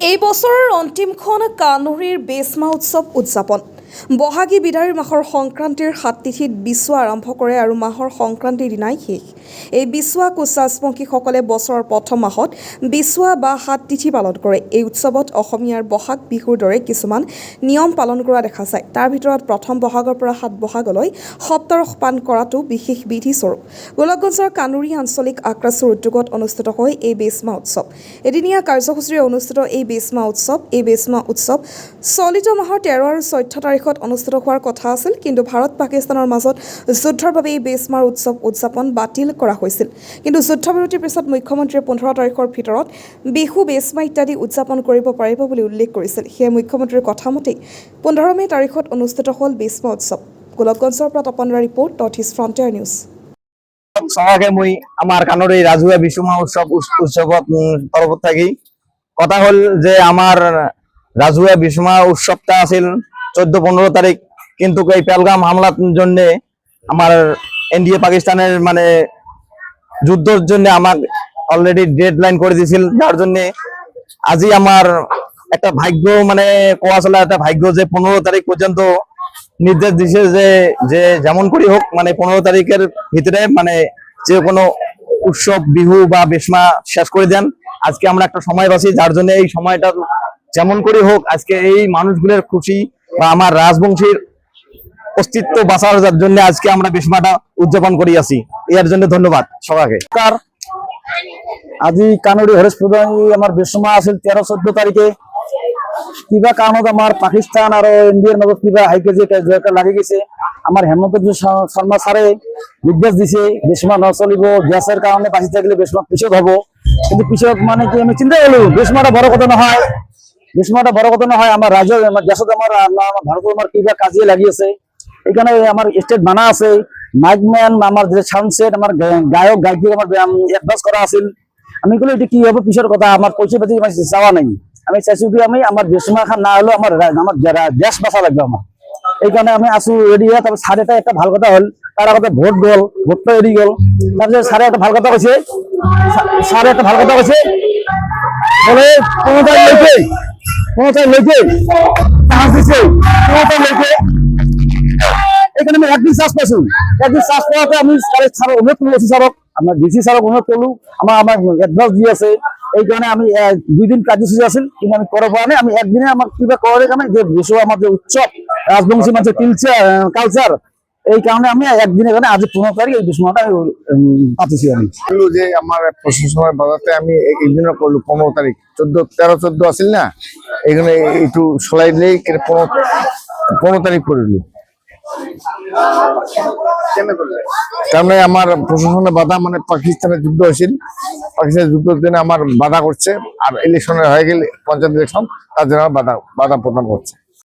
এই বছৰৰ অন্তিমখন কানুৰীৰ বেচমা উৎসৱ উদযাপন। বহাগী বিদায়ৰ মাহৰ সংক্ৰান্তিৰ সাত তিথিত বিচুৱা আৰম্ভ কৰে আৰু মাহৰ সংক্ৰান্তিৰ দিনাই শেষ। এই বিচুৱা কোচ ৰাজবংশীসকলে বছৰৰ প্ৰথম মাহত বিচুৱা বা সাত তিথি পালন কৰে। এই উৎসৱত অসমীয়াৰ বহাগ বিহুৰ দৰে কিছুমান নিয়ম পালন কৰা দেখা যায়। তাৰ ভিতৰত প্ৰথম বহাগৰ পৰা সাত বহাগলৈ সপ্তৰস পান কৰাটো বিশেষ বিধিস্বৰূপ। গোলকগঞ্জৰ কানুৰী আঞ্চলিক আক্ৰাচুৰ উদ্যোগত অনুষ্ঠিত হয় এই বেচমা উৎসৱ। এদিনীয়া কাৰ্যসূচীৰে অনুষ্ঠিত এই বেচমা উৎসৱ এই বেচমা উৎসৱ চলিত মাহৰ তেৰ আৰু চৈধ্য তাৰিখত অনুষ্ঠিত হোৱাৰ কথা আছিল কিন্তু ভাৰত পাকিস্তানৰ মাজত যুদ্ধৰ বাবে এই বেচমাৰ উৎসৱ উদযাপন বাতিল কৰা হৈছিল। কিন্তু যুদ্ধবিৰতিৰ পিছত মুখ্যমন্ত্ৰীয়ে পোন্ধৰ তাৰিখৰ ভিতৰত বিহু বেচমা ইত্যাদি উদযাপন কৰিব পাৰিব বুলি উল্লেখ কৰিছিল। সেয়ে মুখ্যমন্ত্ৰীৰ কথামতেই পোন্ধৰ মে' তাৰিখত অনুষ্ঠিত হ'ল বেচমা উৎসৱ। গোলকগঞ্জৰ পৰা তপনৰা report north east frontier news. সবাইকে মুই আমার কানোর এই রাজুয়া বিশ্বমা উৎসব উৎস- উৎসবত উম, তরফ থাকি কথা হল যে আমার রাজুয়া বিশ্বমা উৎসবটা আছিল চোদ্দ পনেরো তারিখ কিন্তু এই পেলগাম হামলার জন্য আমার ইন্ডিয়া পাকিস্তানের মানে যুদ্ধের জন্য আমার অলরেডি ডেড লাইন করে দিয়েছিল যার জন্য আজি আমার একটা ভাগ্য মানে কোয়া চলা একটা ভাগ্য যে পনেরো তারিখ পর্যন্ত নির্দেশ দিছে যে যে যেমন করি হোক মানে পনেরো তারিখের ভিতরে মানে যে কোনো উৎসব, বিহু বা বেশমা শেষ করে দেন। আজকে আমরা একটা সময় পাচ্ছি, যার জন্য এই সময়টা যেমন করে হোক, আজকে এই মানুষগুলোর খুশি বা আমার রাজবংশীর অস্তিত্ব বাঁচার জন্য আজকে আমরা বেশমাটা উদযাপন করি আছি। এর জন্য ধন্যবাদ সবাইকে। আজি কানৰী হৰেশ পূজাৰী আমাৰ বিশ্বমা আছিল তেৰ চৈধ্য তাৰিখে কিবা কাৰণত আমাৰ পাকিস্তান আৰু ইণ্ডিয়াৰ মাজত কিবা হাই কেজি লাগি গৈছে। আমাৰ হেমন্ত বিশ্ব শৰ্মা ছাৰে নিৰ্দেশ দিছে, বিশ্বমা নচলিব গেছৰ কাৰণে বাচি থাকিলে বিশ্বমা পিছত হ'ব। কিন্তু পিছত মানে কি আমি চিন্তা কৰিলো, বিশ্বমাটা বড় কথা নহয়। বিশ্বমাটা বড় কথা নহয়, আমাৰ ৰাজ্যৰ আমাৰ দেশত আমাৰ ভাৰতৰ আমাৰ কিবা কাজিয়া লাগি আছে। এখানে আমার স্টেট বানা আছে। মাইকম্যান আমার যে সাউন্ড সেট আমার গায়ক গায়িকা আমার অ্যাডভান্স করা আছিল। আমি কলো এটা কি হবে পিছর কথা? আমার পয়সা পাতি আমার চাওয়া নাই। আমি চাইছো কি, আমি আমার বেসমা খান না হলেও আমার আমার দেশ বাঁচা লাগবে আমার এই কারণে আমি আছো রেডি হয়ে তারপর স্যার এটা একটা ভালো কথা হল। তার কথা ভোট গল ভোটটা এড়ি গল। তারপরে স্যারে একটা ভালো কথা কৈছে। স্যারে একটা ভালো কথা কৈছে। বলে কোনোটাই এখানে আমি একদিন চাষ পাইছো একদিন চাষ পাওয়াতে আমি স্যার অনুরোধ স্যারক আমার ডিসি স্যারক অনুরোধ করল। আমার আমার দিয়ে আছে। এই কারণে আমি দুই দিন কিন্তু আমি পরে আমি একদিনে আমার কিবা করার কারণে যে বিশ্ব আমার যে উৎসব, রাজবংশী কালচার এই কারণে আমি একদিনের কারণে আজ পনেরো তারিখ এই বিষ্ণুটা পাচ্ছি আমি। যে আমার প্রশাসনের আমি করল পনেরো তারিখ। চোদ্দ তেরো, চোদ্দ আছিল না? এখানে একটু সলাই নেই পনেরো পনেরো তারিখ করে কারণ আমার প্রশাসনের বাধা মানে পাকিস্তানের যুদ্ধ হয়েছিল। পাকিস্তানের যুদ্ধের জন্য আমার বাধা করছে, আর ইলেকশনে হয়ে গেলে পঞ্চায়েত ইলেকশন তার জন্য আমার বাধা বাধা প্রদান করছে।